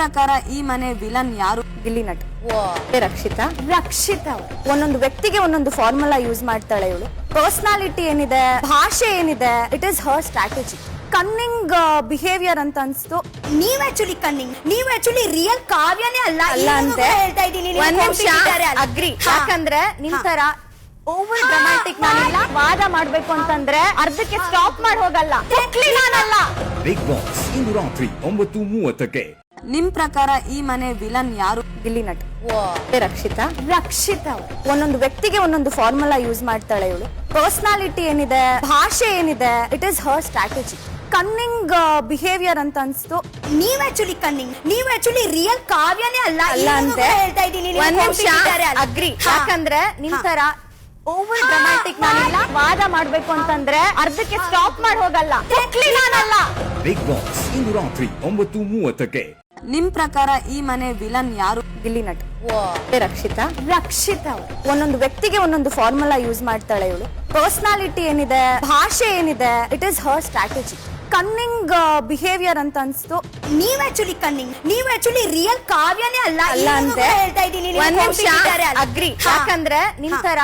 ಪ್ರಕಾರ ಈ ಮನೆ ವಿಲನ್ ಯಾರು? ಗಿಲ್ಲಿ ನಟ. ರಕ್ಷಿತಾ. ರಕ್ಷಿತಾ ಅವ್ರು. ಒಂದೊಂದು ವ್ಯಕ್ತಿಗೆ ಒಂದೊಂದು ಫಾರ್ಮುಲಾ ಯೂಸ್ ಮಾಡ್ತಾಳೆ ಇವಳು. ಪರ್ಸನಾಲಿಟಿ ಏನಿದೆ ಭಾಷೆ ಏನಿದೆ it is her strategy cunning behaviour ಅಂತ ಅನ್ಸ್ತು. ನೀವ್ ಆಕ್ಚುಲಿ ಕನ್ನಿಂಗ್ ನೀವ್ ಆಕ್ಚುಲಿ ರಿಯಲ್ ಕಾವ್ಯನೇ ಅಲ್ಲ. ಅಲ್ಲ ಅಂತೆ. ಹೇಳ್ತಾ ಇದ್ದೀನಿ? ಒಂದ್ ನಿಮಿಷ. ಅಗ್ರಿ. ಯಾಕಂದ್ರೆ ನಿಮ್ ತರ ಓವರ್ ಡ್ರಾಮ್ಯಾಟಿಕ್ ನಾನಿಲ್ಲ ವಾದ ಮಾಡ್ಬೇಕು ಅಂತಂದ್ರೆ ಅರ್ಧಕ್ಕೆ ಸ್ಟಾಪ್ ಮಾಡಿ ಹೋಗಲ್ಲ. ನಾನಲ್ಲ. ಬಿಗ್ ಬಾಸ್ ಇಂದು ರಾತ್ರಿ ಒಂಬತ್ತು ಮೂವತ್ತಕ್ಕೆ. ನಿಮ್ ಪ್ರಕಾರ ಈ ಮನೆ ವಿಲನ್ ಯಾರು? ಗಿಲ್ಲಿ ನಟ. ರಕ್ಷಿತಾ. ರಕ್ಷಿತಾ? ಅವ್ರು. ಒಂದೊಂದು ವ್ಯಕ್ತಿಗೆ ಒಂದೊಂದು ಫಾರ್ಮುಲಾ ಯೂಸ್ ಮಾಡ್ತಾಳೆ ಇವಳು. ಪರ್ಸನಾಲಿಟಿ ಏನಿದೆ ಭಾಷೆ ಏನಿದೆ it is her strategy cunning behaviour ಅಂತ ಅನ್ಸ್ತು. ನೀವ್ ಆಕ್ಚುಲಿ ಕನ್ನಿಂಗ್ ನೀವ್ ಆಕ್ಚುಲಿ ರಿಯಲ್ ಕಾವ್ಯನೇ ಅಲ್ಲ. ಅಲ್ಲ ಅಂತ. ಹೇಳ್ತಾ ಇದ್ದೀನಿ? ಒಂದ್ ನಿಮಿಷ. ಅಗ್ರಿ. ಯಾಕಂದ್ರೆ ನಿಮ್ ತರ ಓವರ್ ಡ್ರಾಮ್ಯಾಟಿಕ್ ನಾನಿಲ್ಲ ವಾದ ಮಾಡ್ಬೇಕು ಅಂತಂದ್ರೆ ಅರ್ಧಕ್ಕೆ ಸ್ಟಾಪ್ ಮಾಡಿ ಹೋಗಲ್ಲ. ನಾನಲ್ಲ. ಬಿಗ್ ಬಾಸ್ ಇಂದು ರಾತ್ರಿ ಒಂಬತ್ತು ಮೂವತ್ತಕ್ಕೆ. ನಿಮ್ ಪ್ರಕಾರ ಈ ಮನೆ ವಿಲನ್ ಯಾರು? ಗಿಲ್ಲಿ ನಟ. ರಕ್ಷಿತಾ. ರಕ್ಷಿತಾ ಅವ್ರು. ಒಂದೊಂದು ವ್ಯಕ್ತಿಗೆ ಒಂದೊಂದು ಫಾರ್ಮುಲಾ ಯೂಸ್ ಮಾಡ್ತಾಳೆ ಇವಳು. ಪರ್ಸನಾಲಿಟಿ ಏನಿದೆ ಭಾಷೆ ಏನಿದೆ it is her strategy cunning behaviour ಅಂತ ಅನ್ಸ್ತು. ನೀವ್ ಆಕ್ಚುಲಿ ಕನ್ನಿಂಗ್ ನೀವ್ ಆಕ್ಚುಲಿ ರಿಯಲ್ ಕಾವ್ಯನೇ ಅಲ್ಲ. ಅಲ್ಲ ಅಂತ ಹೇಳ್ತಾ ಒಂದ್ ನಿಮಿಷ. ಅಗ್ರಿ. ಯಾಕಂದ್ರೆ ನಿಮ್ ತರ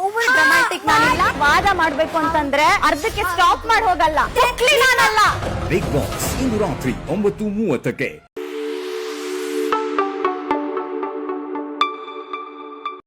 ಓವರ್ ಡ್ರಾಮ್ಯಾಟಿಕ್ ನಾನಿಲ್ಲ. ವಾದ ಮಾಡ್ಬೇಕು ಅಂತಂದ್ರೆ ಅರ್ಧಕ್ಕೆ ಸ್ಟಾಪ್ ಮಾಡಿ ಹೋಗಲ್ಲ. ನಾನಲ್ಲ. ಬಿಗ್ ಬಾಸ್ ಇಂದು ರಾತ್ರಿ ಒಂಬತ್ತು ಮೂವತ್ತಕ್ಕೆ.